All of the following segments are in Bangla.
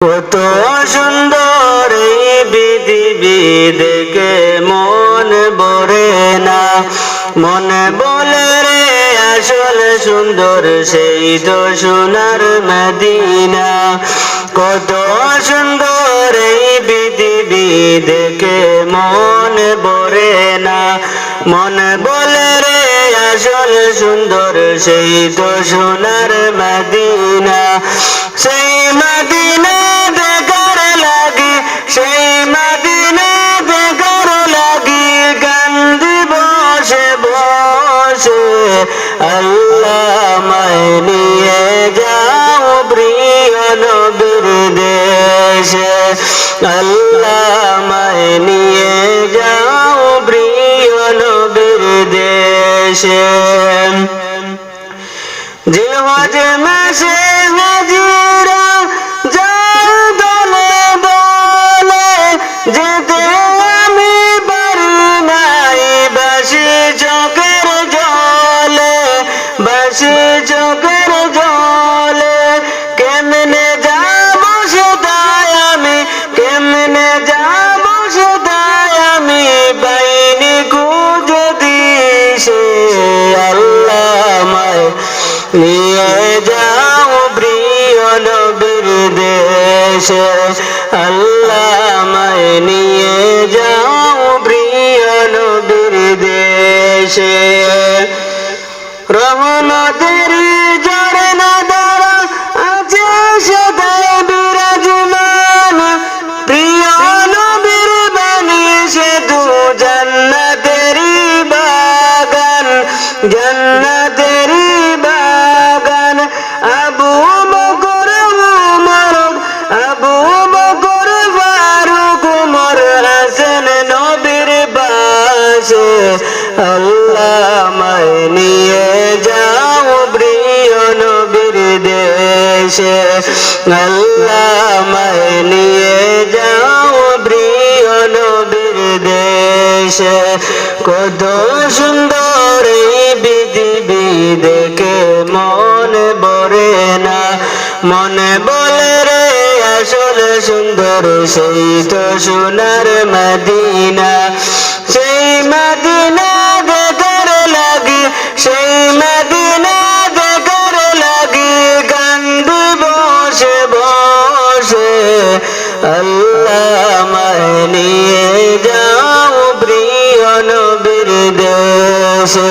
কত সুন্দর এই পৃথিবী দেখে মন ভরে না। মনে বলে রে, আসল সুন্দর সেই তো সোনার মদিনা। কত সুন্দর এই পৃথিবী দেখে মন ভরে না। মনে বলে রে, আসল সুন্দর সেই তো সোনার মদিনা। সেই মদিনা আল্লাহ মায় নিয়ে যাও প্রিয় নবীর দেশে। আল্লাহ মায় নিয়ে যাও প্রিয় নবীর দেশে। মাসে নিয়ে যাও প্রিয় নবীর দেশে। আল্লাহ আমায় নিয়ে যাও প্রিয় নবীর দেশে। রহমতের ঝরনা প্রিয় বাগান। দেশে আল্লাহ নিয়ে যাও প্রিয় নবীর দেশে। কত সুন্দর এই পৃথিবী দেখে মন ভরে না। মনে বলে রে, আসল সুন্দর, সেই তো সোনার মদিনা। আল্লাহ আমায় নিয়ে যাও প্রিয় নবীর দেশে।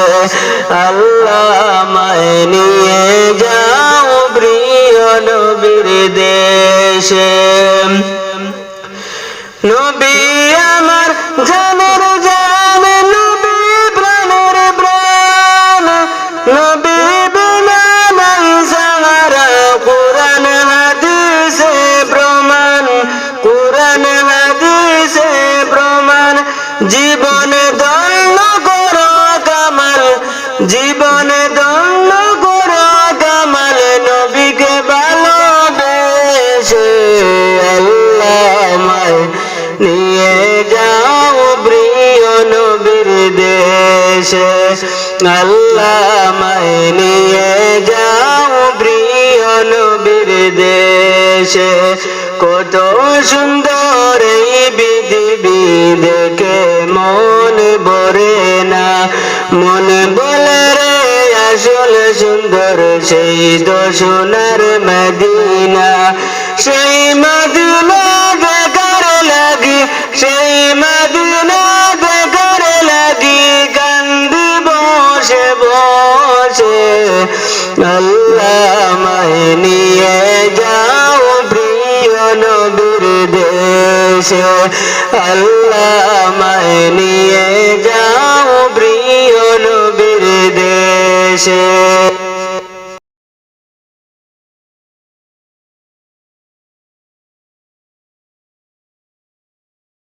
আল্লাহ আমায় নিয়ে যাও প্রিয় নবীর দেশে আল্লাহ আমায় নিয়ে যাও প্রিয় নবীর দেশে। কত সুন্দর এই পৃথিবী দেখে মন ভরে না। মন বলে রে, আসল সুন্দর সেই তো সোনার মদিনা। সেই মদিনা বসে, আল্লাহ মায় নিয়ে যাও প্রিয় নবীর দেশে। আল্লাহ মায় নিয়ে যাও প্রিয় নবীর দেশে।